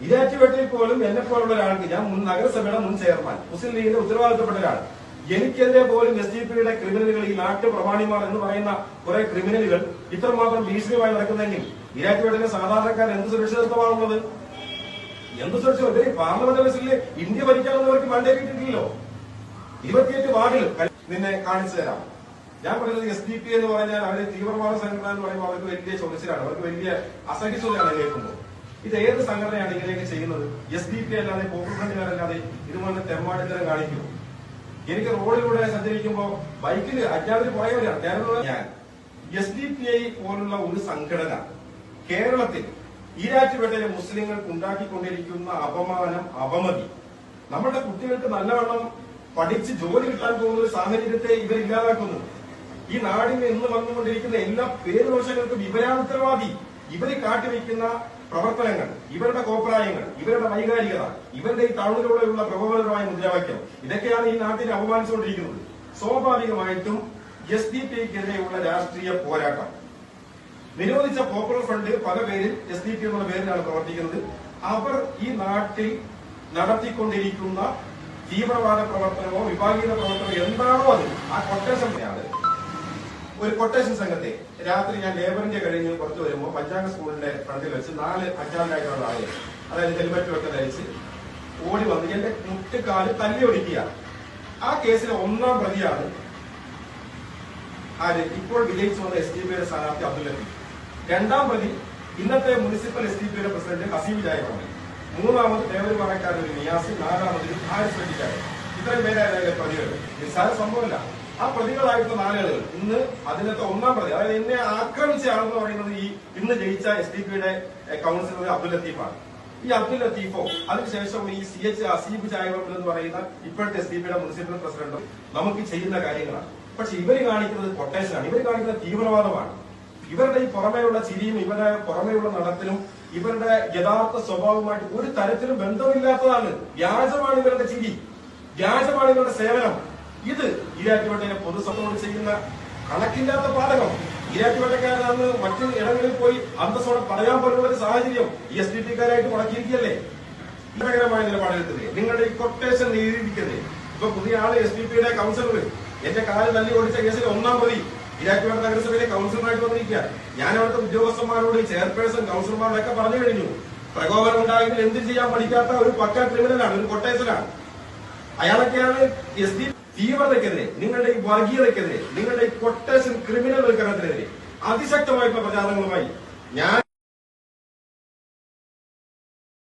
ഇരാറ്റുപേട്ടയിൽ പോലും എന്നെ പോലുള്ള ഒരാൾക്ക് ഞാൻ മുൻ നഗരസഭയുടെ മുൻ ചെയർമാൻ മുസ്ലിം ലീഗിന്റെ ഉത്തരവാദിത്തപ്പെട്ട ഒരാൾ. എനിക്കെതിരെ പോലും എസ് ഡി പിയുടെ ക്രിമിനലുകൾ ഈ നാട്ടു പ്രമാണിമാർ എന്ന് പറയുന്ന കുറെ ക്രിമിനലുകൾ ഇത്രമാത്രം ഭീഷണിയുമായി നടക്കുന്നെങ്കിൽ ഇരാറ്റുപേട്ടയിലെ സാധാരണക്കാർ എന്ത് സുരക്ഷിതത്വമാണുള്ളത്? എന്ത് സുരക്ഷിതം പാർലമെന്റ് ഓഫീസിൽ ഇന്ത്യ ഭരിക്കാമെന്നവർക്ക് കിട്ടിയിട്ടില്ലല്ലോ. ഇരുപത്തിയെട്ട് വാർഡിൽ നിന്നെ കാണിച്ചു തരാം. ഞാൻ പറയുന്നത് എസ് ഡി പി എന്ന് പറഞ്ഞാൽ അവർ തീവ്രവാദ സംഘടന എന്ന് പറയുമ്പോൾ അവർക്ക് വലിയ ചൊറിച്ചിലാണ് അവർക്ക് വലിയ അസഹിഷ്ണുതയാണ് കേൾക്കുമ്പോൾ. ഇത് ഏത് സംഘടനയാണ് ഇങ്ങനെയൊക്കെ ചെയ്യുന്നത്? എസ് ഡി പി അല്ലാതെ പോപ്പുലർ ഫ്രണ്ടുകാരല്ലാതെ ഇതുപോലെ തെമ്മാടിത്തരം കാണിക്കുമോ എനിക്ക് റോഡിലൂടെ സഞ്ചരിക്കുമ്പോൾ ബൈക്കിൽ അജ്ഞാതര് പോയവരാണ് ഞാൻ എസ് ഡി പി ഐ പോലുള്ള ഒരു സംഘടന കേരളത്തിൽ ഈരാറ്റുപേട്ടയിലെ മുസ്ലിങ്ങൾക്ക് ഉണ്ടാക്കിക്കൊണ്ടിരിക്കുന്ന അപമാനം അപമതി. നമ്മുടെ കുട്ടികൾക്ക് നല്ലവണ്ണം പഠിച്ച് ജോലി കിട്ടാൻ പോകുന്ന ഒരു സാഹചര്യത്തെ ഇവർ ഇല്ലാതാക്കുന്നു. ഈ നാടിന് ഇന്ന് വന്നുകൊണ്ടിരിക്കുന്ന എല്ലാ പേരുദോഷങ്ങൾക്കും ഇവരാണ് ഉത്തരവാദി. ഇവർ കാട്ടിവെക്കുന്ന പ്രവർത്തനങ്ങൾ ഇവരുടെ കോപ്രായങ്ങൾ ഇവരുടെ വൈകാരികത ഇവരുടെ ഈ താഴ്ന്നിലൂടെയുള്ള പ്രകോപനപരമായ മുദ്രാവാക്യം ഇതൊക്കെയാണ് ഈ നാട്ടിനെ അപമാനിച്ചുകൊണ്ടിരിക്കുന്നത്. സ്വാഭാവികമായിട്ടും എസ് ഡി പിക്കെതിരെയുള്ള രാഷ്ട്രീയ പോരാട്ടം. നിരോധിച്ച പോപ്പുലർ ഫ്രണ്ട് പല പേരിൽ എസ് ഡി പി എന്നുള്ള പേരിലാണ് പ്രവർത്തിക്കുന്നത്. അവർ ഈ നാട്ടിൽ നടത്തിക്കൊണ്ടിരിക്കുന്ന തീവ്രവാദ പ്രവർത്തനമോ വിഭാഗീയ പ്രവർത്തനമോ എന്താണോ അത് ആ കൊട്ടേഷൻ ഒരു കൊട്ടേഷൻ സംഘത്തെ രാത്രി ഞാൻ ലേബറിന്റെ കഴിഞ്ഞ് പുറത്തു വരുമ്പോൾ പഞ്ചാംഗ സ്കൂളിന്റെ ഫ്രണ്ടിൽ വെച്ച് നാല് അഞ്ചാറിനായിട്ടുള്ള ആളുകൾ അതായത് ഹെൽമറ്റുമൊക്കെ ധരിച്ച് ഓടി വന്ന് എന്റെ മുട്ടുകാൽ തല്ലി ഒടിക്കുക. ആ കേസിലെ ഒന്നാം പ്രതിയാണ് ആര്? ഇപ്പോൾ വിജയിച്ചു വന്ന എസ് ഡി പിയുടെ സ്ഥാനാർത്ഥി അബ്ദുൽ ലത്തീഫ്. രണ്ടാം പ്രതി ഇന്നത്തെ മുനിസിപ്പൽ എസ് ഡി പിയുടെ പ്രസിഡന്റ് ഹസീം ജായമാണ് മൂന്നാമത് തേവരുപാറക്കാരൻ ഒരു നിയാസി നാലാമത് ഹാരിസ് വെട്ടിക്കാരൻ ഇത്രയും അതിലെ പ്രതികൾ. നിസ്സാര സംഭവമല്ല. ആ പ്രതികളായിട്ടുള്ള നാലാളുകൾ ഇന്ന് അതിനകത്ത് ഒന്നാം പ്രതി അതായത് എന്നെ ആക്രമിച്ച ആളെന്ന് പറയുന്നത് ഈ ഇന്ന് ജയിച്ച എസ് ഡി പിയുടെ കൗൺസിലർ അബ്ദുൽ ലത്തീഫാണ്. ഈ അബ്ദുൽ ലത്തീഫോ അതിനുശേഷം ഈ സി എച്ച് അസീബ് ചായവർമ്മ എന്ന് പറയുന്ന ഇപ്പോഴത്തെ എസ് ഡി പിയുടെ മുനിസിപ്പൽ പ്രസിഡന്റും നമുക്ക് ചെയ്യുന്ന കാര്യങ്ങളാണ്. പക്ഷെ ഇവർ കാണിക്കുന്നത് കൊട്ടേഷനാണ് ഇവർ കാണിക്കുന്നത് തീവ്രവാദമാണ്. ഇവരുടെ ഈ പുറമേയുള്ള ചിരിയും ഇവരുടെ പുറമേയുള്ള നടത്തിലും ഇവരുടെ യഥാർത്ഥ സ്വഭാവമായിട്ട് ഒരു തരത്തിലും ബന്ധമില്ലാത്തതാണ്. വ്യാജമാണ് ഇവരുടെ ചിരി. വ്യാജമാണ് ഇവരുടെ സേവനം. ഇത് ഈരാറ്റുപേട്ടയിലെ പൊതുസഭയോട് ചെയ്യുന്ന കണക്കില്ലാത്ത പാഠകം. ഈരാറ്റുപേട്ടക്കാരൻ അന്ന് മറ്റു ഇടങ്ങളിൽ പോയി അന്തസ്സോടെ പറയാൻ പോലുള്ള ഒരു സാഹചര്യം ഈ എസ് ഡി പിക്കാരായിട്ട് മുടക്കിയിരിക്കുകയല്ലേ? ഇതകരമായ നിലപാടെടുത്തില്ലേ? നിങ്ങളുടെ ഈ കൊട്ടേഷൻ നീതിയിരിക്കരുത് ഇപ്പൊ പുതിയ ആൾ എസ് ഡി പിയുടെ കൗൺസിലർ എന്റെ കാൽ തല്ലി ഓടിച്ച കേസിൽ ഒന്നാം പ്രതി ഇരാറ്റുപേട്ട നഗരസഭയിലെ കൗൺസിലറായിട്ട് വന്നിരിക്കുക ഞാൻ അവിടുത്തെ ഉദ്യോഗസ്ഥന്മാരോട് ചെയർപേഴ്സൺ കൗൺസിലർമാരോടൊക്കെ പറഞ്ഞു കഴിഞ്ഞു. പ്രകോപനം ഉണ്ടായെങ്കിൽ എന്ത് ചെയ്യാൻ പഠിക്കാത്ത ഒരു പക്ക ക്രിമിനലാണ് ഒരു കൊട്ടേഷനാണ് അയാളൊക്കെയാണ് എസ് ഡി തീവ്രതയ്ക്കെതിരെ നിങ്ങളുടെ ഈ വർഗീയതയ്ക്കെതിരെ നിങ്ങളുടെ ഈ കൊട്ടേഷൻ ക്രിമിനൽ വൽക്കരണത്തിനെതിരെ അതിശക്തമായിട്ടുള്ള പ്രചാരണങ്ങളുമായി ഞാൻ